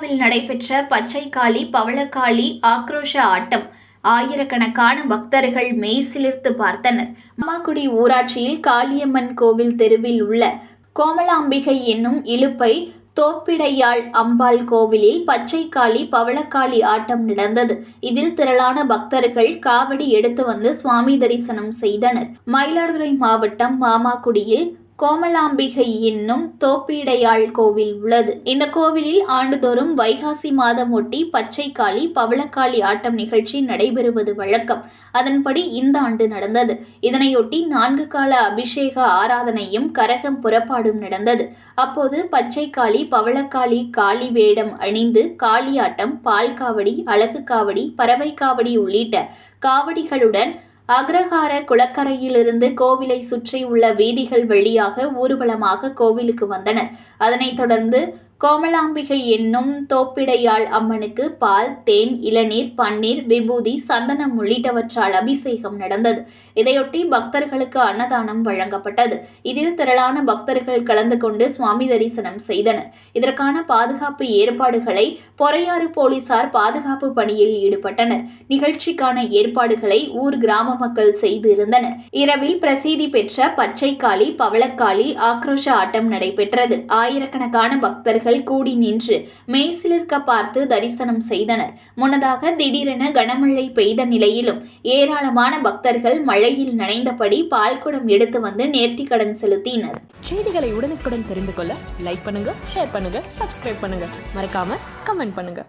நடைபெற்ற பச்சைக்காளி பவளக்காளி ஆக்ரோஷ ஆட்டம். ஆயிரக்கணக்கான பக்தர்கள் மெய்சிலிர்த்து பார்த்தனர். அம்மாக்குடி ஊராட்சியில் காளியம்மன் கோவில் தெருவில் உள்ள கோமலாம்பிகை என்னும் இலுப்பை தோப்பிடையாள் அம்பாள் கோவிலில் பச்சைக்காளி பவளக்காளி ஆட்டம் நடந்தது. இதில் திரளான பக்தர்கள் காவடி எடுத்து வந்து சுவாமி தரிசனம் செய்தனர். மயிலாடுதுறை மாவட்டம் மாமாக்குடியில் கோமலாம்பிகை என்னும் தோப்பீடையாள் கோவில் உள்ளது. இந்த கோவிலில் ஆண்டுதோறும் வைகாசி மாதம் ஒட்டி பச்சை காளி பவளக்காளி ஆட்டம் நிகழ்ச்சி நடைபெறுவது வழக்கம். அதன்படி இந்த ஆண்டு நடந்தது. இதனையொட்டி நான்கு கால அபிஷேக ஆராதனையும் கரகம் புறப்பாடும் நடந்தது. அப்போது பச்சை காளி பவளக்காளி காளி வேடம் அணிந்து காளியாட்டம் பால் காவடி அழகு காவடி பறவை காவடி உள்ளிட்ட காவடிகளுடன் அக்ரஹார குளக்கரையிலிருந்து கோவிலை சுற்றி உள்ள வீதிகள் வழியாக ஊர்வலமாக கோவிலுக்கு வந்தனர். அதனைத் தொடர்ந்து கோமலாம்பிகை என்னும் தோப்பிடையாள் அம்மனுக்கு பால் தேன் இளநீர் பன்னீர் விபூதி சந்தனம் உள்ளிட்டவற்றால் அபிஷேகம் நடந்தது. இதையொட்டி பக்தர்களுக்கு அன்னதானம் வழங்கப்பட்டது. இதில் திரளான பக்தர்கள் கலந்து கொண்டு சுவாமி தரிசனம் செய்தனர். இதற்கான பாதுகாப்பு ஏற்பாடுகளை பொறையாறு போலீசார் பாதுகாப்பு பணியில் ஈடுபட்டனர். நிகழ்ச்சிக்கான ஏற்பாடுகளை ஊர் கிராம மக்கள் செய்து இருந்தனர் இரவில் பிரசீதி பெற்ற பச்சைக்காளி பவளக்காளி ஆக்ரோஷ ஆட்டம் நடைபெற்றது. ஆயிரக்கணக்கான பக்தர்கள் கூடி நின்று மெய்சிலிர்க்க பார்த்து தரிசனம் செய்தனர். முன்னதாக திடீரென கனமழை பெய்த நிலையிலும் ஏராளமான பக்தர்கள் மழையில் நனைந்தபடி பால்குடம் எடுத்து வந்து நேர்த்தி கடன் செலுத்தினர். செய்திகளை உடனுக்குடன் தெரிந்து கொள்ள லைக் பண்ணுங்க ஷேர் பண்ணுங்க சப்ஸ்கிரைப் பண்ணுங்க. மறக்காம கமெண்ட் பண்ணுங்க.